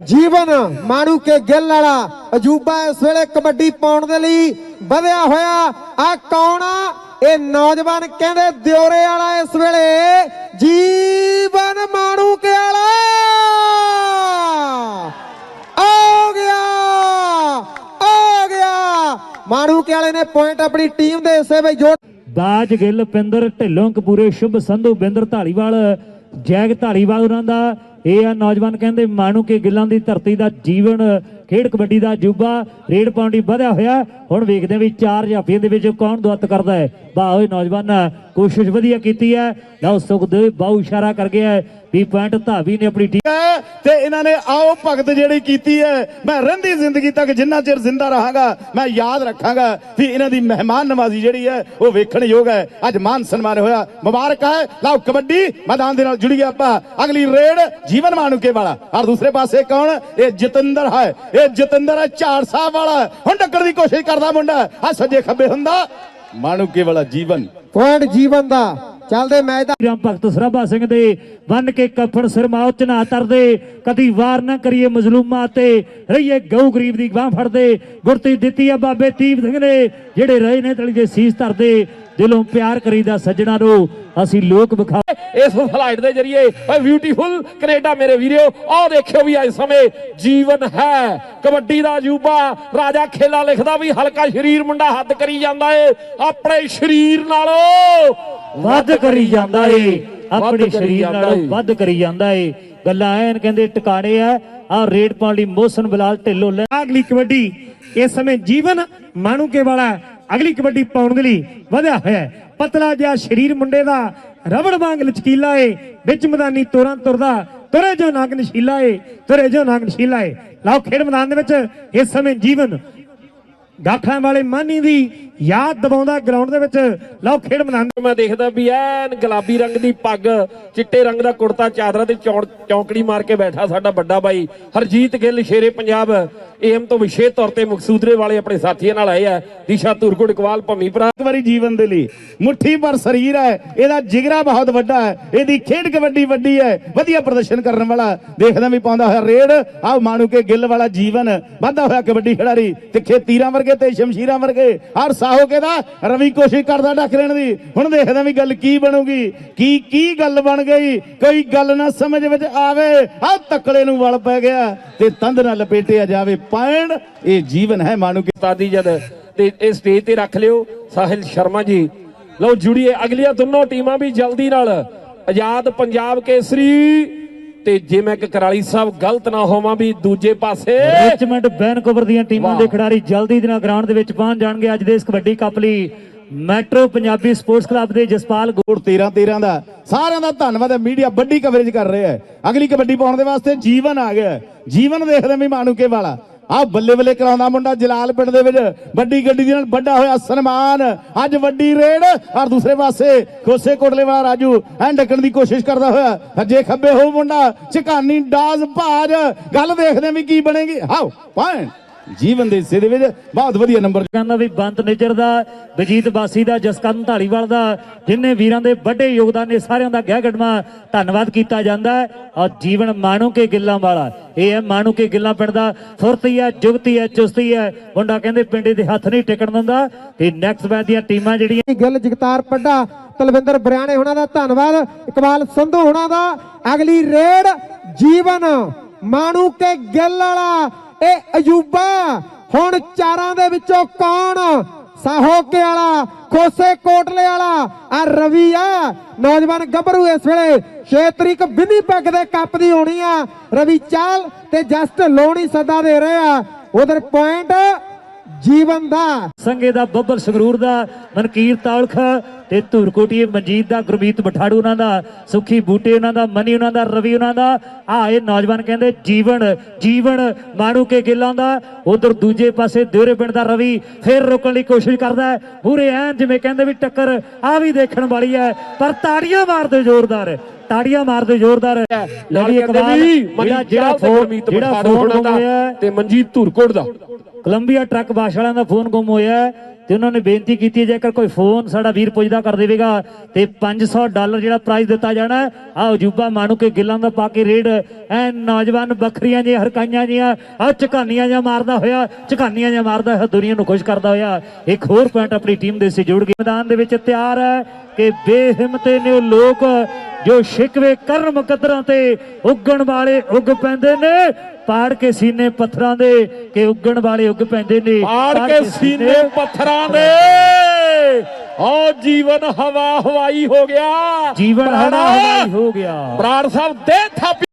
ਜੀਵਨ ਮਾਣੂ ਕੇ ਗਿੱਲ ਵਾਲਾ ਅਜੂਬਾ ਇਸ ਵੇਲੇ ਕਬੱਡੀ ਪਾਉਣ ਦੇ ਲਈ ਵਧਿਆ ਹੋਇਆ। ਆ ਕੌਣ ਆ? ਇਹ ਨੌਜਵਾਨ ਕਹਿੰਦੇ ਦਿਉਰੇ ਵਾਲਾ ਇਸ ਵੇਲੇ ਜੀਵਨ ਮਾਣੂ ਕੇ ਵਾਲਾ। ਆ ਗਿਆ ਆ ਗਿਆ। ਮਾਣੂ ਕੇ ਵਾਲੇ ਨੇ ਪੁਆਇੰਟ ਆਪਣੀ ਟੀਮ ਦੇ ਹਿੱਸੇ ਵਿੱਚ ਜੋੜ ਬਾਜ ਗਿੱਲ, ਪਿੰਦਰ ਢਿੱਲੋਂ ਕਪੂਰੇ, ਸ਼ੁਭ ਸੰਧੂ, ਬਿੰਦਰ ਢਾਲੀਵਾਲ ਜੈਗ ਢਾਲੀਵਾਲ ਉਹਨਾਂ ਦਾ। ਇਹ ਆ ਨੌਜਵਾਨ ਕਹਿੰਦੇ, ਮਾਣੂ ਕੇ ਗਿੱਲਾਂ ਦੀ ਧਰਤੀ ਦਾ ਜੀਵਨ, ਖੇਡ ਕਬੱਡੀ ਦਾ ਅਜੂਬਾ ਰੇਡ ਪਾਉਂਡੀ ਵਧਿਆ ਹੋਇਆ ਹੁਣ ਵੇਖਦੇ ਵੀ ਚਾਰ ਜਾਫੀਆਂ ਦੇ ਵਿੱਚ ਕੌਣ ਦੁੱਤ ਕਰਦਾ ਹੈ। ਵਾਹ, ਓਏ ਨੌਜਵਾਨ, ਕੋਸ਼ਿਸ਼ ਵਧੀਆ ਕੀਤੀ ਹੈ। ਲਓ ਸੁਖਦੇਵ ਬਾਹੂ ਇਸ਼ਾਰਾ ਕਰ ਗਿਆ ਵੀ ਪੁਆਇੰਟ ਧਾਵੀ ਨੇ ਆਪਣੀ ਟੀਮ ਤੇ ਇਹਨਾਂ ਨੇ, ਆਓ ਭਗਤ ਜਿਹੜੀ ਕੀਤੀ ਹੈ, ਮੈਂ ਰਹਿੰਦੀ ਜ਼ਿੰਦਗੀ ਤੱਕ ਜਿੰਨਾ ਚਿਰ ਜ਼ਿੰਦਾ ਰਹਾਂਗਾ, ਮੈਂ ਯਾਦ ਰੱਖਾਂਗਾ ਵੀ ਇਹਨਾਂ ਦੀ ਮਹਿਮਾਨ ਨਵਾਜ਼ੀ ਜਿਹੜੀ ਹੈ, ਉਹ ਵੇਖਣ ਯੋਗ ਹੈ। ਅੱਜ ਮਾਨ ਸਨਮਾਨ ਹੋਇਆ। ਮੁਬਾਰਕ ਹੈ। ਲਓ ਕਬੱਡੀ, ਮੈਦਾਨ ਦੇ ਨਾਲ ਜੁੜ ਗਿਆ ਆਪਾਂ। ਅਗਲੀ ਰੇਡ, ਜੀਵਨ ਮਾਨੂਕੇ ਵਾਲਾ। ਔਰ ਦੂਸਰੇ ਪਾਸੇ ਕੌਣ? ਇਹ ਜਤਿੰਦਰ ਹੈ। ਇਹ ਜਤਿੰਦਰ ਹੈ, ਝਾੜ ਸਾਹਿਬ ਵਾਲਾ। ਹੁਣ ਟੱਕਰ ਦੀ ਕੋਸ਼ਿਸ਼ ਕਰਦਾ ਮੁੰਡਾ। ਆ ਸੱਜੇ ਖੱਬੇ ਹੁੰਦਾ। ਮਾਨੂਕੇ ਵਾਲਾ ਜੀਵਨ। ਪੁਆਇੰਟ ਜੀਵਨ ਦਾ। ਚੱਲਦੇ ਮੈਚ ਦਾ। ਰਾਮ ਭਗਤ ਸਰਾਭਾ ਸਿੰਘ ਦੇ ਬੰਨ ਕੇ ਕਫਨ ਸਰਮਾਉ ਚ ਨਾ ਤਰਦੇ। ਕਦੀ ਵਾਰ ਨਾ ਕਰੀਏ ਮਜ਼ਲੂਮਾਂ ਤੇ। ਰਹੀਏ ਗਊ ਗਰੀਬ ਦੀ ਬਾਹ ਫੜਦੇ। ਗੁਰਤੀ ਦਿੱਤੀ ਆ ਬਾਬੇ ਤੀਬ ਸਿੰਘ ਨੇ, ਜਿਹੜੇ ਰਹੇ ਨੇ ਤਲੀ ਦੇ ਸੀਸ ਧਰਦੇ। ਦਿਲੋਂ ਪਿਆਰ ਕਰੀਦਾ ਸੱਜਣਾ ਨੂੰ ਅਸੀਂ ਲੋਕ ਵਿਖਾ ਇਸ ਫਲਾਈਟ ਦੇ ਜਰੀਏ ਓਏ ਬਿਊਟੀਫੁਲ ਕੈਨੇਡਾ ਮੇਰੇ ਵੀਰੋ ਆਹ ਦੇਖਿਓ ਵੀ ਇਸ ਸਮੇਂ ਜੀਵਨ ਹੈ। ਕਬੱਡੀ ਦਾ ਅਜੂਬਾ ਰਾਜਾ ਖੇਲਾ ਲਿਖਦਾ ਵੀ ਹਲਕਾ ਸ਼ਰੀਰ ਮੁੰਡਾ ਹੱਦ ਕਰੀ ਜਾਂਦਾ ਏ ਆਪਣੇ ਸ਼ਰੀਰ ਨਾਲੋਂ ਵੱਧ ਕਰੀ ਜਾਂਦਾ ਏ ਆਪਣੇ ਸਰੀਰ ਨਾਲੋਂ। ਵੱਧ ਕਰੀ ਜਾਂਦਾ ਏ। ਗੱਲਾਂ ਐਨ ਕਹਿੰਦੇ ਟਿਕਾਣੇ ਆ ਆ ਰੇਡ ਪਾਉਣ ਲਈ ਮੋਹਸਨ ਬਲਾਲ ਢਿੱਲੋਂ ਲੈ। ਅਗਲੀ ਕਬੱਡੀ ਇਸ ਸਮੇਂ ਜੀਵਨ ਮਾਣੂਕੇ ਵਾਲਾ ਅਗਲੀ ਕਬੱਡੀ ਪਾਉਣ ਦੇ ਲਈ ਵਧਿਆ ਹੋਇਆ ਹੈ। ਪਤਲਾ ਜਿਹਾ ਸਰੀਰ ਮੁੰਡੇ ਦਾ, ਰਬੜ ਵਾਂਗ ਲਚਕੀਲਾ ਏ। ਵਿੱਚ ਮੈਦਾਨੀ ਤੁਰਾਂ ਤੁਰਦਾ, ਤੁਰੇ ਜੋ ਨਾਗ ਨਸ਼ੀਲਾ ਏ, ਤੁਰੇ ਜੋ ਨਾਗ ਨਸ਼ੀਲਾ ਏ। ਲਾਓ, ਖੇਡ ਮੈਦਾਨ ਦੇ ਵਿੱਚ ਇਸ ਸਮੇਂ ਜੀਵਨ। ਗਾਖਾਂ ਵਾਲੇ ਮਾਨੀ ਦੀ ਯਾਦ ਦਿਵਾਉਂਦਾ ਗਰਾਊਂਡ ਦੇ ਵਿੱਚ। ਲਓ ਖੇਡ ਮੈਦਾਨ। ਮੈਂ ਦੇਖਦਾ ਵੀ ਐਨ ਗੁਲਾਬੀ ਰੰਗ ਦੀ ਪੱਗ ਚਿੱਟੇ ਰੰਗ ਦਾ ਕੁੜਤਾ ਚਾਦਰਾ ਤੇ ਚੌਂਕੜੀ ਮਾਰ ਕੇ ਬੈਠਾ ਸਾਡਾ ਵੱਡਾ ਬਾਈ ਹਰਜੀਤ ਗਿੱਲ ਸ਼ੇਰੇ ਪੰਜਾਬ। ਏਮ ਤੋਂ ਵਿਸ਼ੇਸ਼ ਤੌਰ ਤੇ ਮੁਕਸੂਦਰੇ ਵਾਲੇ ਆਪਣੇ ਸਾਥੀਆਂ ਨਾਲ ਆਏ ਆ ਦਿਸ਼ਾ ਧੁਰਗੁੜ ਇਕਬਾਲ ਭੰਮੀਪੁਰਾ ਇੱਕ ਵਾਰੀ ਜੀਵਨ ਦੇ ਲਈ। ਮੁੱਠੀ ਪਰ ਸਰੀਰ ਹੈ ਇਹਦਾ ਜਿਗਰਾ ਬਹੁਤ ਵੱਡਾ ਹੈ ਇਹਦੀ ਖੇਡ ਕਬੱਡੀ ਵੱਡੀ ਹੈ ਵਧੀਆ ਪ੍ਰਦਰਸ਼ਨ ਕਰਨ ਵਾਲਾ। ਦੇਖਦਾ ਵੀ ਪਾਉਂਦਾ ਹੋਇਆ ਰੇਡ ਆਹ ਮਾਣੂ ਕੇ ਗਿੱਲ ਵਾਲਾ ਜੀਵਨ। ਵਾਧਾ ਹੋਇਆ ਕਬੱਡੀ ਖਿਡਾਰੀ ਤਿੱਖੇ ਤੀਰਾਂ ਵਰਗੇ ਤੇ ਸ਼ਮਸ਼ੀਰਾਂ ਵਰਗੇ ਹਰ ਸਾਹੋ ਕੇ ਦਾ ਰਵੀ ਕੋਸ਼ਿਸ਼ ਕਰਦਾ ਡੱਕ ਲੈਣ ਦੀ। ਹੁਣ ਦੇਖਦਾ ਵੀ ਗੱਲ ਕੀ ਬਣੂਗੀ। ਕੀ ਕੀ ਗੱਲ ਬਣ ਗਈ? ਕੋਈ ਗੱਲ ਨਾ ਸਮਝ ਵਿੱਚ ਆਵੇ। ਆਹ ਤਕੜੇ ਨੂੰ ਵਲ ਪੈ ਗਿਆ ਤੇ ਤੰਦ ਨਾਲ ਲਪੇਟਿਆ ਜਾਵੇ। ਪੈਣ ਇਹ ਜੀਵਨ ਹੈ ਮਾਣੂ ਕੇ ਉਸਤਾਦੀ ਜਦ। ਤੇ ਇਹ ਸਟੇਜ ਤੇ ਰੱਖ ਲਿਓ, ਸਾਹਿਲ ਸ਼ਰਮਾ ਜੀ। ਲਓ ਜੁੜੀਏ ਅਗਲੀਆਂ ਦੋਨੋਂ ਟੀਮਾਂ ਵੀ ਜਲਦੀ ਨਾਲ। ਆਜ਼ਾਦ ਪੰਜਾਬ ਕੇਸਰੀ ਤੇ ਜੇ ਮੈਂ ਇੱਕ ਕਰਾਲੀ ਸਾਹਿਬ ਗਲਤ ਨਾ ਹੋਵਾਂ ਵੀ ਦੂਜੇ ਪਾਸੇ ਰਿਚਮੈਂਡ ਵੈਨਕੂਵਰ ਦੀਆਂ ਟੀਮਾਂ ਦੇ ਖਿਡਾਰੀ ਜਲਦੀ ਦੇ ਨਾਲ ਗਰਾਊਂਡ ਦੇ ਵਿੱਚ ਪਹੁੰਚ ਜਾਣਗੇ। ਅੱਜ ਦੇ ਇਸ ਕਬੱਡੀ ਕੱਪ ਲਈ ਮੈਟਰੋ ਪੰਜਾਬੀ ਸਪੋਰਟਸ ਕਲੱਬ ਦੇ ਜਸਪਾਲ ਗੋ- ਕੋਟ 13 13 ਦਾ। ਸਾਰਿਆਂ ਦਾ ਧੰਨਵਾਦ ਹੈ। ਮੀਡੀਆ ਵੱਡੀ ਕਵਰੇਜ ਕਰ ਰਿਹਾ ਹੈ। ਅਗਲੀ ਕਬੱਡੀ ਪਾਉਣ ਦੇ ਵਾਸਤੇ ਜੀਵਨ ਆ ਗਿਆ। ਜੀਵਨ ਦੇਖਦੇ ਵੀ ਮਾਨੂਕੇ ਵਾਲਾ। ਆ ਬੱਲੇ ਬੱਲੇ ਕਰਾਉਂਦਾ ਮੁੰਡਾ ਜਲਾਲ ਪਿੰਡ ਦੇ ਵਿੱਚ। ਵੱਡੀ ਗੱਡੀ ਦੇ ਨਾਲ ਵੱਡਾ ਹੋਇਆ ਸਨਮਾਨ। ਅੱਜ ਵੱਡੀ ਰੇਡ। ਔਰ ਦੂਸਰੇ ਪਾਸੇ ਕੋਸੇ ਕੋਟਲੇ ਵਾਲਾ ਰਾਜੂ ਐਂ ਡੱਕਣ ਦੀ ਕੋਸ਼ਿਸ਼ ਕਰਦਾ ਹੋਇਆ। ਅੱਜੇ ਖੱਬੇ ਹੋ ਮੁੰਡਾ। ਝਕਾਨੀ ਡਾਜ਼ ਭਾਜ। ਗੱਲ ਦੇਖਦੇ ਵੀ ਕੀ ਬਣੇਗੀ। ਹਾਓ ਪੁਆਇੰਟ ਜੀਵਨ ਦੇ ਹਿੱਸੇ ਦੇ ਵਿੱਚ। ਬਹੁਤ ਵਧੀਆ ਨੰਬਰ ਕਹਿੰਦਾ ਵੀ ਬੰਤ ਨਿਜਰ ਦਾ ਵਜੀਤ ਬਾਸੀ ਦਾ ਜਸਕਰਨ ਢਾਲੀਵਾਲ ਦਾ ਜਿੰਨੇ ਵੀਰਾਂ ਦੇ ਵੱਡੇ ਯੋਗਦਾਨ ਨੇ ਸਾਰਿਆਂ ਦਾ ਗਹਿ ਗੜਮਾ ਧੰਨਵਾਦ ਕੀਤਾ ਜਾਂਦਾ ਹੈ। ਔਰ ਜੀਵਨ ਮਾਣੋ ਕੇ ਗਿੱਲਾਂ ਵਾਲਾ ਇਹ ਹੈ ਮਾਣੋ ਕੇ ਗਿੱਲਾਂ ਪਿੰਡ ਦਾ। ਫੁਰਤੀ ਹੈ ਜੁਗਤੀ ਹੈ ਚੁਸਤੀ ਹੈ। ਮੁੰਡਾ ਕਹਿੰਦੇ ਪਿੰਡੇ ਦੇ ਹੱਥ ਨਹੀਂ ਟਿਕਣ ਦਿੰਦਾ। ਤੇ ਨੈਕਸਟ ਬੈਚ ਦੀਆਂ ਟੀਮਾਂ ਜਿਹੜੀਆਂ ਗਿੱਲ ਜਗਤਾਰ ਪੱਡਾ ਤਲਵਿੰਦਰ ਬਰਿਆਣੇ ਹੁਣਾਂ ਦਾ ਧੰਨਵਾਦ। ਇਕਬਾਲ ਸੰਧੂ ਹੁਣਾਂ ਦਾ। ਅਗਲੀ ਰੇਡ ਜੀਵਨ ਮਾਣੂ ਕੇ ਗਿੱਲ ਵਾਲਾ। ਇਹ ਅਜੂਬਾ ਹੁਣ ਚਾਰਾਂ ਦੇ ਵਿੱਚੋਂ ਕੌਣ? ਸਾਹੋਕੇ ਵਾਲਾ, ਖੋਸੇ ਕੋਟਲੇ ਵਾਲਾ ਆ ਰਵੀ ਆ। ਨੌਜਵਾਨ ਗੱਭਰੂ ਇਸ ਵੇਲੇ 6 ਤਰੀਕ ਵਿਨੀਪੈਗ ਦੇ ਕੱਪ ਦੀ ਹੋਣੀ ਆ। ਰਵੀ ਚਾਲ ਤੇ ਜਸਟ ਲੋਣੀ ਸੱਦਾ ਦੇ ਰਹੇ ਆ। ਉਧਰ ਪੁਆਇੰਟ ਜੀਵਨ ਦਾ। ਸੰਗੇ ਦਾ ਬੱਬਲ ਸੰਗਰੂਰ ਦਾ, ਮਨਕੀਰ ਤਾਲਖ ਤੇ ਧੂਰਕੋਟੀਏ ਮਨਜੀਤ ਦਾ ਗੁਰਮੀਤ ਬਠਾੜੂ ਉਹਨਾਂ ਦਾ ਸੁਖੀ ਬੂਟੇ ਉਹਨਾਂ ਦਾ ਮਨੀ ਉਹਨਾਂ ਦਾ ਰਵੀ ਉਹਨਾਂ ਦਾ। ਆ ਇਹ ਨੌਜਵਾਨ ਕਹਿੰਦੇ ਜੀਵਨ ਜੀਵਨ ਮਾਣੂ ਕੇ ਗਿੱਲਾਂ ਦਾ। ਉਧਰ ਦੂਜੇ ਪਾਸੇ ਦਿਉਰੇ ਪਿੰਡ ਦਾ ਰਵੀ ਫੇਰ ਰੋਕਣ ਦੀ ਕੋਸ਼ਿਸ਼ ਕਰਦਾ ਹੈ। ਪੂਰੇ ਐਨ ਜਿਵੇਂ ਕਹਿੰਦੇ ਵੀ ਟੱਕਰ ਆ ਵੀ ਦੇਖਣ ਵਾਲੀ ਹੈ। ਪਰ ਤਾੜੀਆਂ ਮਾਰਦੇ ਜ਼ੋਰਦਾਰ ਤਾੜੀਆਂ ਮਾਰਦੇ ਜ਼ੋਰਦਾਰ। ਨਾਲ ਲਵੀ ਕਹਿੰਦੇ ਇਕਬਾਲ ਵੀ ਜਿਹੜਾ ਮਨਜੀਤ ਜਿਹੜਾ ਹੋਇਆ ਤੇ ਮਨਜੀਤ ਧੁਰਕੋਟ ਦਾ। ਕੋਲੰਬੀਆ ਟਰੱਕ ਬਾਸ਼ ਵਾਲਿਆਂ ਦਾ ਫੋਨ ਗੁੰਮ ਹੋਇਆ ਤੇ ਉਹਨਾਂ ਨੇ ਬੇਨਤੀ ਕੀਤੀ ਜੇਕਰ ਕੋਈ ਫੋਨ ਸਾਡਾ ਵੀਰ ਪੁੱਜਦਾ ਕਰ ਦੇਵੇਗਾ ਤੇ 500 ਡਾਲਰ ਜਿਹੜਾ ਪ੍ਰਾਈਜ਼ ਦਿੱਤਾ ਜਾਣਾ ਆ ਅਜੂਬਾ ਮਾਣੂ ਕੇ ਗਿੱਲਾਂ ਦਾ ਪਾ ਕੇ ਰੇਡ। ਐ ਨੌਜਵਾਨ ਬੱਕਰੀਆਂ ਜਿਹੀਆਂ, ਹਰਕਾਈਆਂ ਜਿਹੀਆਂ ਆ ਝਕਾਨੀਆਂ ਜਿਹਾ ਮਾਰਦਾ ਹੋਇਆ, ਝਕਾਨੀਆਂ ਜਿਹਾ ਮਾਰਦਾ ਹੋਇਆ, ਦੁਨੀਆ ਨੂੰ ਖੁਸ਼ ਕਰਦਾ ਹੋਇਆ। ਇੱਕ ਹੋਰ ਪੁਆਇੰਟ ਆਪਣੀ ਟੀਮ ਦੇ ਸੇ ਜੋੜ ਕੇ ਮੈਦਾਨ ਦੇ ਵਿੱਚ ਤਿਆਰ ਹੈ ਕਿ ਬੇਹਿੰਮਤੇ ਨੇ ਉਹ ਲੋਕ ਜੋ ਸ਼ਿਕਵੇ ਕਰਨ ਮੁਕੱਦਰਾਂ ਤੇ ਉੱਗਣ ਵਾਲੇ ਉੱਗ ਪੈਂਦੇ ਨੇ ਪਾੜ ਕੇ ਸੀਨੇ ਪੱਥਰਾਂ ਦੇ ਕਿ ਉੱਗਣ ਵਾਲੇ ਉੱਗ ਪੈਂਦੇ ਨੇ। ਪਾੜ ਕੇ ਸੀਨੇ ਪੱਥਰਾਂ ਦੇ। ਓ ਜੀਵਨ ਹਵਾ ਹਵਾਈ ਹੋ ਗਿਆ। ਜੀਵਨ ਹਵਾ ਹਵਾਈ ਹੋ ਗਿਆ। ਬਰਾੜ ਸਾਹਿਬ ਦੇ ਥਾਪੀ